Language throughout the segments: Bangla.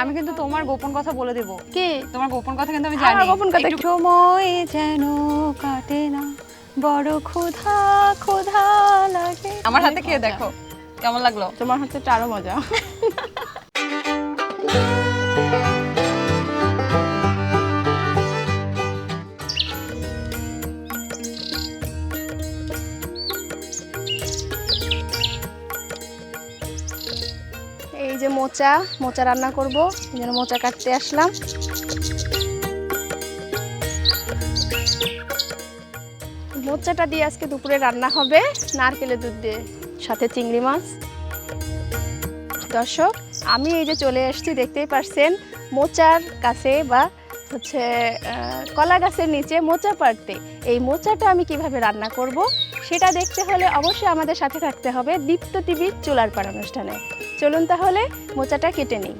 আমি কিন্তু তোমার গোপন কথা বলে দেব। কি? তোমার গোপন কথা কিন্তু আমি আমার জানি। গোপন কথা সময় যেন কাটে না। বড় ক্ষুধা ক্ষুধা লাগে। আমার হাতে খেয়ে দেখো। কেমন লাগল? তোমার হচ্ছে আরও মজা। মোচা মোচা রান্না করব। জন্য মোচা কাটতে আসলাম। মোচাটা দিয়ে আজকে দুপুরে রান্না হবে নারকেলের দুধ দিয়ে, সাথে চিংড়ি মাছ। দর্শক, আমি এই যে চলে এসেছি, দেখতেই পারছেন, মোচার কাছে বা হচ্ছে কলা গাছের নিচে মোচা পাড়তে। এই মোচাটা আমি কীভাবে রান্না করব, সেটা দেখতে হলে অবশ্যই আমাদের সাথে থাকতে হবে দীপ্ত টিভির চুলার পাড় অনুষ্ঠানে চলুন তাহলে, মোচাটা কেটে নিই।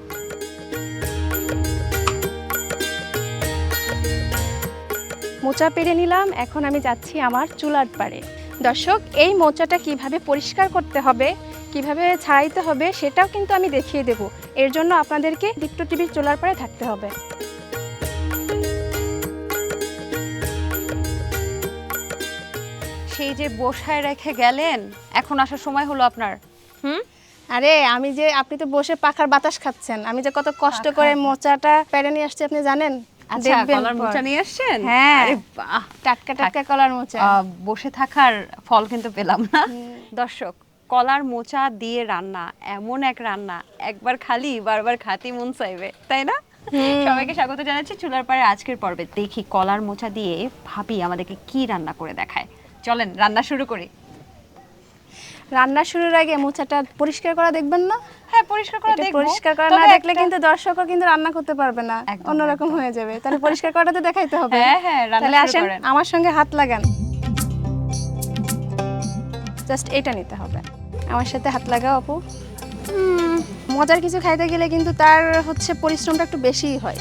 মোচা পেরে নিলাম, এখন আমি যাচ্ছি আমার চুলার পাড়ে। দর্শক, এই মোচাটা কীভাবে পরিষ্কার করতে হবে, কীভাবে ছাড়াইতে হবে, সেটাও কিন্তু আমি দেখিয়ে দেব। এর জন্য আপনাদেরকে দীপ্ত টিভির চুলার পাড়ে থাকতে হবে। সেই যে বসায় রেখে গেলেন, এখন আসার সময় হলো আপনার। হুম? আরে আমি যে আপনি তো বসে পাখার বাতাস খাচ্ছেন আমি যে কত কষ্ট করে মোচাটা পেরে নিয়ে আসছি আপনি জানেন? আচ্ছা কলার মোচা নিয়ে আসছেন? হ্যাঁ। বাহ। টাটকা টাটকা কলার মোচা। বসে থাকার ফল কিন্তু পেলাম না। দর্শক কলার মোচা দিয়ে রান্না এমন এক রান্না একবার খালি বারবার খাতি মন চাইবে তাই না? সবাইকে স্বাগত জানাচ্ছি চুলার পাড়ে আজকের পর্বে। দেখি কলার মোচা দিয়ে ভাবি আমাদেরকে কি রান্না করে দেখায়। চলেন রান্না শুরু করি। রান্না শুরুর আগে মোচাটা পরিষ্কার করা দেখবেন না? হ্যাঁ পরিষ্কার করে দেখব। পরিষ্কার করা না দেখলে কিন্তু দর্শকও কিন্তু রান্না করতে পারবে না। অন্যরকম হয়ে যাবে। তাহলে পরিষ্কার করাটা তো দেখাইতে হবে। হ্যাঁ, হ্যাঁ, তাহলে আসেন আমার সঙ্গে হাত লাগান। জাস্ট এটা নিতে হবে। আমার সাথে হাত লাগাও আপু। মজার কিছু খাইতে গেলে কিন্তু তার হচ্ছে পরিশ্রমটা একটু বেশিই হয়।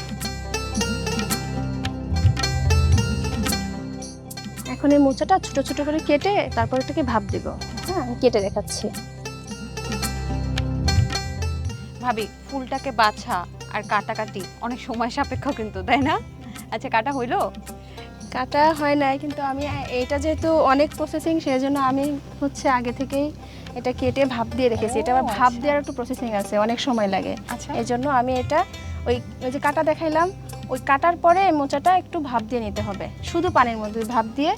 এখন এই মোচাটা ছোট ছোট করে কেটে তারপর এটাকে ভাব দিব। হ্যাঁ আমি কেটে দেখাচ্ছি। ভাবি ফুলটাকে বাছা আর কাটাকাটি অনেক সময় সাপেক্ষ কিন্তু তাই না? আচ্ছা কাটা হইল? কাটা হয় নাই কিন্তু আমি এটা যেহেতু অনেক প্রসেসিং সেই জন্য আমি হচ্ছে আগে থেকেই এটা কেটে ভাপ দিয়ে রেখেছি। এটা আবার ভাপ আচ্ছা। দেওয়ার একটু প্রসেসিং আছে অনেক সময় লাগে। আচ্ছা। এই জন্য আমি এটা ওই ওই যে কাটা দেখাইলাম ওই কাটার পরে এই মোচাটা একটু ভাপ দিয়ে নিতে হবে। শুধু পানির মধ্যে ভাপ দিয়ে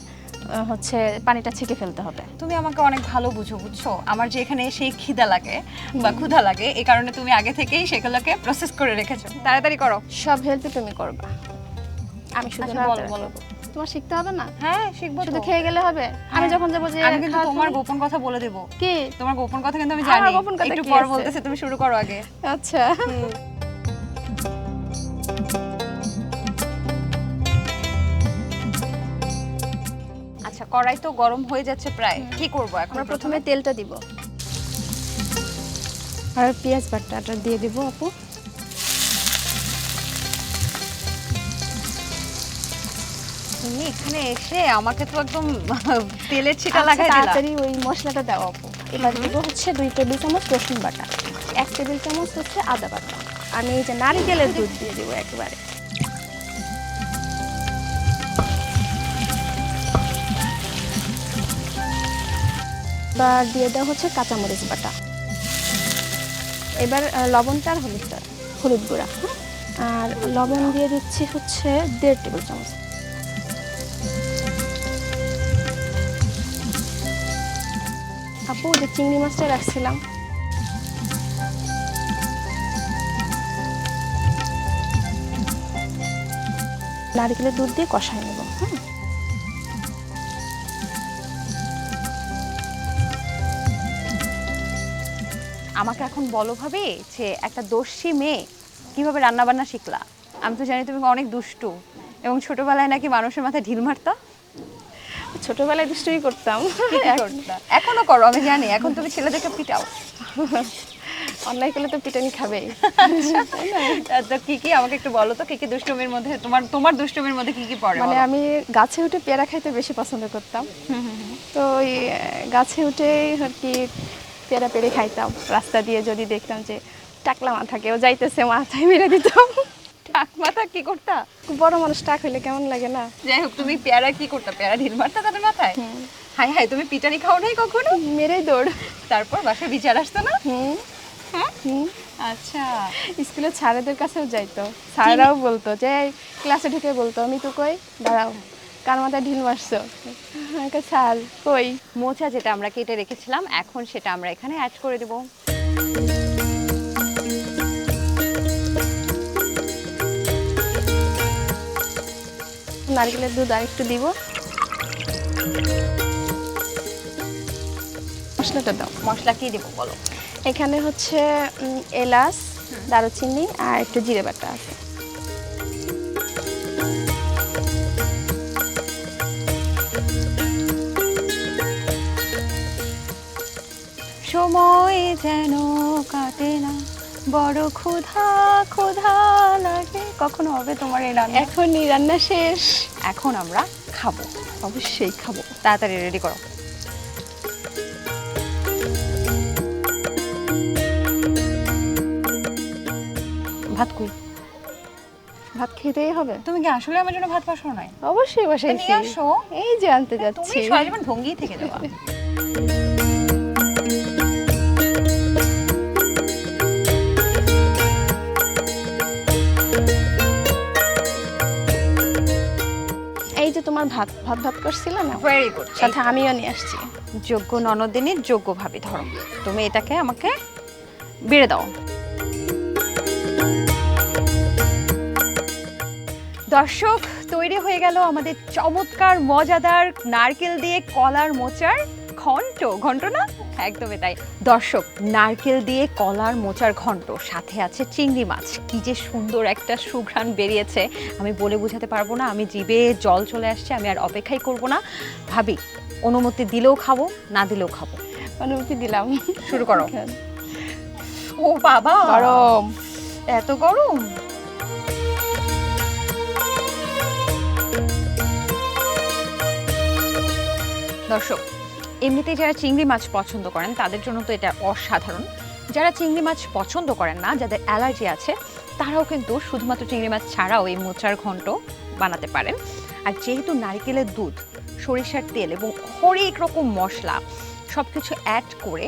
হচ্ছে পানিটা ছেঁকে ফেলতে হবে। তুমি আমাকে অনেক ভালো বুঝো বুঝছ? আমার যে এখানে সেই খিদা লাগে বা ক্ষুধা লাগে এই কারণে তুমি আগে থেকেই সেগুলোকে প্রসেস করে রেখেছো। তাড়াতাড়ি করো। সব হেল্পই তুমি করবা। আমি শুধু আচ্ছা, বলো, বলো। তোমার শিখতে হবে না? হ্যাঁ শিখব শুধু খেয়ে গেলে হবে? আমি যখন যাব যে আমি কিন্তু তোমার গোপন কথা বলে দেবো। কি? তোমার গোপন কথা কিন্তু আমি জানি। গোপন কথা একটু পর বলতেছে তুমি শুরু করো আগে। আচ্ছা। কড়াই তো গরম হয়ে যাচ্ছে প্রায়। কি করব এখন আমরা প্রথমে? তেলটা দিব। আর পেঁয়াজ বাটাটা দিয়ে দিব আপু। তুমি এখানে এসে আমাকে তো একদম তেলের ছিটা আচ্ছা, লাগাই দিলা। তাড়াতাড়ি ওই মশলাটা দাও আপু। এবার দিব হচ্ছে দুই টেবিল চামচ রসুন বাটা। এক টেবিল চামচ হচ্ছে আদা বাটা। আমি এই যে নারিকেলের দুধ দিয়ে দিব একেবারে। এবার দিয়ে দেওয়া হচ্ছে কাঁচামরিচ বাটা। এবার লবণটা আর হলুদটা, হলুদ গুঁড়া হ্যাঁ? আর লবণ দিয়ে দিচ্ছি হচ্ছে দেড় টেবিল চামচ। আপু যে চিংড়ি মাছটা রাখছিলাম। নারকেলের দুধ দিয়ে কষায় নেব হ্যাঁ? আমাকে এখন বলো ভাবে যে একটা দস্যি মেয়ে কীভাবে রান্না বান্না শিখলা? আমি তো জানি তুমি অনেক দুষ্টু। এবং ছোটবেলায় নাকি মানুষের মাথায় ঢিল মারতা? ছোটবেলায় দুষ্টুমি করতাম। এখনও করো আমি জানি। এখন তুমি ছেলেদেরকে পিটাও। অন্যায় করলে তো পিটানি খাবেই তো কি কি? আমাকে একটু বলো তো কি কি দুষ্টুমির মধ্যে তোমার তোমার দুষ্টুমির মধ্যে কি কি পড়ে মানে আমি গাছে উঠে পেয়ারা খাইতে বেশি পছন্দ করতাম। তো ওই গাছে উঠে আর কি পেয়ারা পেড়ে খাইতাম। রাস্তা দিয়ে যদি দেখতাম যে টাকলা মাথা কেউ যাইতেছে মাথায় মেরে দিত টাক মাথা কি করতা? বড় মানুষ টাক হইলে কেমন লাগে না? যাই হোক তুমি পেয়ারা কি করতা? পেয়ারা ঢিল মারতা তাদের মাথায়? হাই হাই তুমি পিটানি খাও নাই কখনো? মেরেই দৌড়। তারপর বাসায় বিচার আসতো না? হ্যাঁ? হুম। আচ্ছা। স্কুলে স্যারেদের কাছেও যাইতো। স্যাররাও বলতো যে ক্লাসে ঢুকে বলতো আমি তো কই? দাঁড়াও। কার মাথায় ঢিল মারছো? স্যার কই? মোচা যেটা আমরা কেটে রেখেছিলাম এখন সেটা আমরা এখানে অ্যাড করে দেব। নারকেলের দুধ আর একটু দিব। মশলাটা দাও। মশলা কি দেবো বলো? এখানে হচ্ছে এলাচ দারুচিনি আর একটু জিরে বাটা আছে। সময় যেন কাটে না। বড় ক্ষুধা ক্ষুধা লাগে। কখনো হবে তোমার এই রান্না? এখনই রান্না শেষ। এখন আমরা খাব। অবশ্যই খাব। তাড়াতাড়ি রেডি করো। ভাত কই? ভাত খেতেই হবে? তুমি কি আসলে আমার জন্য ভাত পাশো নাই? অবশ্যই নিয়ে বসাইছি। এই যে আনতে তুমি যাচ্ছি। সারা জীবন ভঙ্গি থেকে যাবা। ভাত ভাত ভাত করছিল না? ভেরি গুড সাথে আমিও নিয়ে আসছি। যোগ্য ননদিনী যোগ্য ভাবে ধরো। তুমি এটাকে আমাকে বেড়ে দাও। দর্শক তৈরি হয়ে গেল আমাদের চমৎকার মজাদার নারকেল দিয়ে কলার মোচার ঘন্ট ঘন্ট না? একদমই তাই। দর্শক নারকেল দিয়ে কলার মোচার ঘন্ট সাথে আছে চিংড়ি মাছ। কি যে সুন্দর একটা সুঘ্রাণ বেরিয়েছে। আমি বলে বোঝাতে পারব না আমি জিভে জল চলে আসছে আমি আর অপেক্ষাই করব না। ভাবি অনুমতি দিলেও খাব না দিলেও খাব। অনুমতি দিলাম। শুরু করো। ও বাবা! গরম। এত গরম? দর্শক এমনিতেই যারা চিংড়ি মাছ পছন্দ করেন, তাদের জন্য তো এটা অসাধারণ। যারা চিংড়ি মাছ পছন্দ করেন না, যাদের অ্যালার্জি আছে, তারাও কিন্তু শুধুমাত্র চিংড়ি মাছ ছাড়াও এই মোচার ঘন্ট বানাতে পারেন। আর যেহেতু নারকেলের দুধ, সরিষার তেল এবং হরেক রকম মশলা সব কিছু অ্যাড করে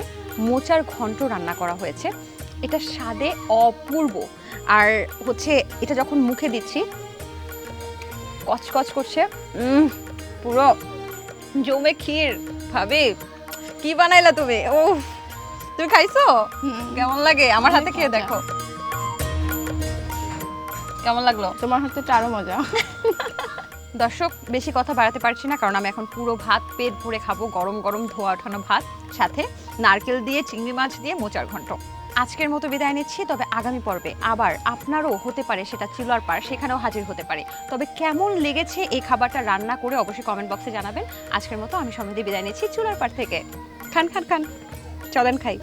মোচার ঘন্ট রান্না করা হয়েছে, এটা স্বাদে অপূর্ব। আর হচ্ছে এটা যখন মুখে দিচ্ছি, কচকচ করছে পুরো জমে ক্ষীর। ভাবে কি বানাইলা তুমি? ও তুমি খাইছো? কেমন লাগে? আমার হাতে খেয়ে দেখো। কেমন লাগল? তোমার হাতে আরও মজা। দর্শক বেশি কথা বাড়াতে পারছি না কারণ আমি এখন পুরো ভাত পেট ভরে খাব গরম গরম ধোয়া ওঠানো ভাত সাথে নারকেল দিয়ে চিংড়ি মাছ দিয়ে মোচার ঘন্ট আজকের মতো বিদায় নিচ্ছি, তবে আগামী পর্বে আবার আপনারও হতে পারে সেটা চিলার পার সেখানেও হাজির হতে পারে। তবে কেমন লেগেছে এই খাবারটা রান্না করে অবশ্যই কমেন্ট বক্সে জানাবেন। আজকের মতো আমি সমৃদ্ধি বিদায় নিচ্ছি চুলার পার থেকে। খান খান খান। চলেন খাই।